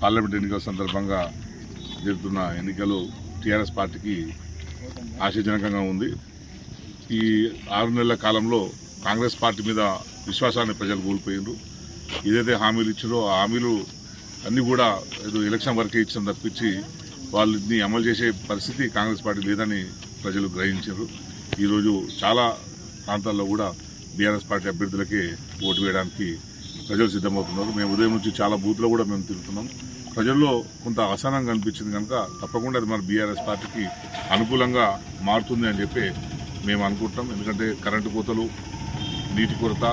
Parliament ఎన్నికల సందర్భంగా జరుగుతున్న ఎన్నికలు టీఆర్ఎస్ పార్టీకి ఆశాజనకంగా ఉంది. ఈ ఆరు నెలల కాలంలో కాంగ్రెస్ పార్టీ మీద విశ్వాసాన్ని ప్రజలు కోల్పోయిండ్రు ఏదైతే హామీలు ఇచ్చారో ఆ హామీలు అన్నీ కూడా ఏదో ఎలక్షన్ వరకే ఇచ్చిన తప్పించి వాళ్ళని అమలు చేసే పరిస్థితి కాంగ్రెస్ పార్టీ లేదని ప్రజలు గ్రహించారు ఈరోజు చాలా ప్రాంతాల్లో కూడా బీఆర్ఎస్ పార్టీ అభ్యర్థులకే ఓటు వేయడానికి ప్రజలు సిద్ధమవుతున్నారు. మేము ఉదయం నుంచి చాలా బూత్లో కూడా మేము తిరుగుతున్నాం. ప్రజల్లో కొంత అసహనం కనిపించింది కనుక తప్పకుండా అది మన బీఆర్ఎస్ పార్టీకి అనుకూలంగా మారుతుంది అని చెప్పి మేము అనుకుంటాం ఎందుకంటే కరెంటు కోతలు నీటి కొరత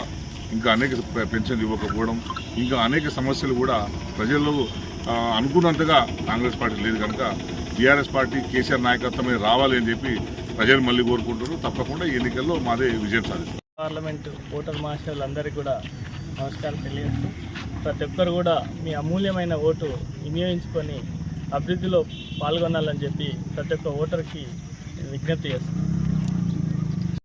ఇంకా అనేక పెన్షన్ ఇవ్వకపోవడం ఇంకా అనేక సమస్యలు కూడా ప్రజల్లో అనుకున్నంతగా కాంగ్రెస్ పార్టీ లేదు కనుక బీఆర్ఎస్ పార్టీ కేసీఆర్ నాయకత్వమే రావాలి అని చెప్పి ప్రజలు మళ్ళీ కోరుకుంటారు తప్పకుండా ఎన్నికల్లో మాదే విజయం సాధిస్తాం పార్లమెంటు ఓటర్ మాస్టర్లందరికీ కూడా నమస్కారం తెలియజేస్తూ ప్రతి ఒక్కరు కూడా మీ అమూల్యమైన ఓటు వినియోగించుకొని అభివృద్ధిలో పాల్గొనాలని చెప్పి ప్రతి ఒక్క ఓటర్కి విజ్ఞప్తి చేస్తున్నాను